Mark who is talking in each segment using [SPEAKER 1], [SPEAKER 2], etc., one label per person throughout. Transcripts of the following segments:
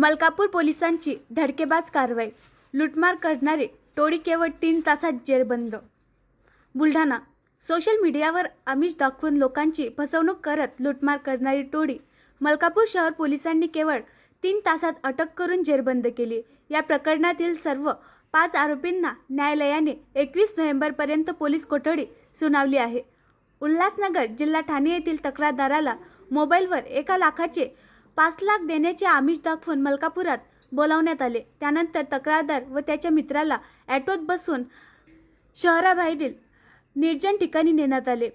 [SPEAKER 1] मलकापूर पोलिसांची धडकेबाज कारवाई. लुटमार करणारे टोळी केवळ तीन तासात जेरबंद बुलढाणा. सोशल मीडियावर आमिष दाखवून लोकांची फसवणूक करत लुटमार करणारी टोळी मलकापूर शहर पोलिसांनी केवळ तीन तासात अटक करून जेरबंद केली. या प्रकरणातील सर्व पाच आरोपींना न्यायालयाने एकवीस नोव्हेंबरपर्यंत पोलीस कोठडी सुनावली आहे. उल्हासनगर जिल्हा ठाणे येथील तक्रारदाराला मोबाईलवर एका लाखाचे पाच लाख देण्याचे आमिष दाखवून मलकापुरात बोलावण्यात आले. त्यानंतर तक्रारदार व त्याच्या मित्राला ॲटोत बसून शहराबाहेरील निर्जन ठिकाणी नेण्यात आले.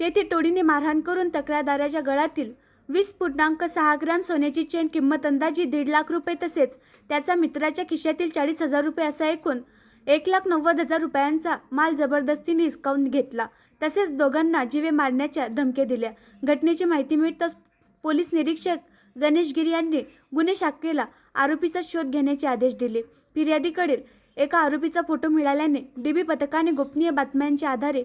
[SPEAKER 1] तेथे टोळीने मारहाण करून तक्रारदाराच्या गळातील वीस पूर्णांक सहा ग्रॅम सोन्याची चेन किंमत अंदाजी दीड लाख रुपये तसेच त्याचा मित्राच्या खिशातील चाळीस हजार रुपये असा एकूण एक लाख नव्वद हजार रुपयांचा माल जबरदस्तीने हिसकावून घेतला. तसेच दोघांना जीवे मारण्याच्या धमक्या दिल्या. घटनेची माहिती मिळताच पोलीस निरीक्षक गणेश गिरी यांनी गुन्हे शाखेला आरोपीचा शोध घेण्याचे आदेश दिले. फिर्यादीकडील एका आरोपीचा फोटो मिळाल्याने डीबी पथकाने गोपनीय बातम्यांच्या आधारे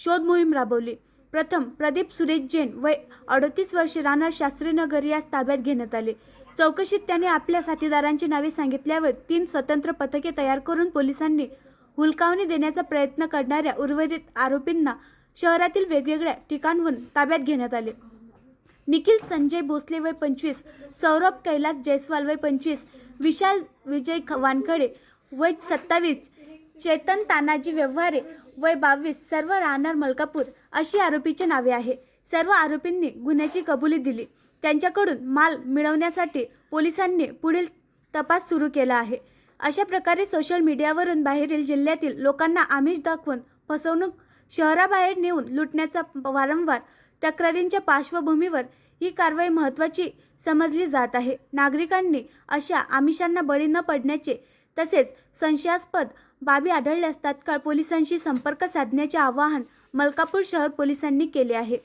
[SPEAKER 1] शोध मोहीम राबवली. प्रथम प्रदीप सुरेश जैन वय अडतीस वर्षे राहणार शास्त्रीनगर यास ताब्यात घेण्यात आले. चौकशीत त्याने आपल्या साथीदारांची नावे सांगितल्यावर तीन स्वतंत्र पथके तयार करून पोलिसांनी हुलकावणी देण्याचा प्रयत्न करणाऱ्या उर्वरित आरोपींना शहरातील वेगवेगळ्या ठिकाणहून ताब्यात घेण्यात आले. निखिल संजय भोसले वय पंचवीस सौरभ कैलास जयस्वाल वय पंचवीस विशाल विजय वानखडे वय सत्तावीस चेतन तानाजी व्यवहारे वय बावीस सर्व राहणार मलकापूर अशी आरोपीची नावे आहे. सर्व आरोपींनी गुन्ह्याची कबुली दिली. त्यांच्याकडून माल मिळवण्यासाठी पोलिसांनी पुढील तपास सुरू केला आहे. अशा प्रकारे सोशल मीडियावरून बाहेरील जिल्ह्यातील लोकांना आमिष दाखवून फसवणूक शहराबाहेर नेऊन लुटण्याचा वारंवार तक्रारींच्या पार्श्वभूमीवर ही कारवाई महत्त्वाची समजली जात आहे. नागरिकांनी अशा आमिषांना बळी न पडण्याचे तसेच संशयास्पद बाबी आढळल्यास तात्काळ पोलिसांशी संपर्क साधण्याचे आवाहन मलकापूर शहर पोलिसांनी केले आहे.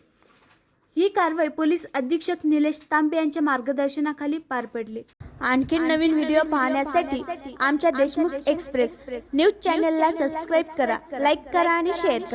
[SPEAKER 1] ही कारवाई पोलीस अधीक्षक निलेश तांबे यांच्या मार्गदर्शनाखाली पार पडली. आणखी नवीन व्हिडिओ पाहण्यासाठी आमच्या देशमुख एक्सप्रेस न्यूज चॅनलला सबस्क्राईब करा लाईक करा आणि शेअर करा.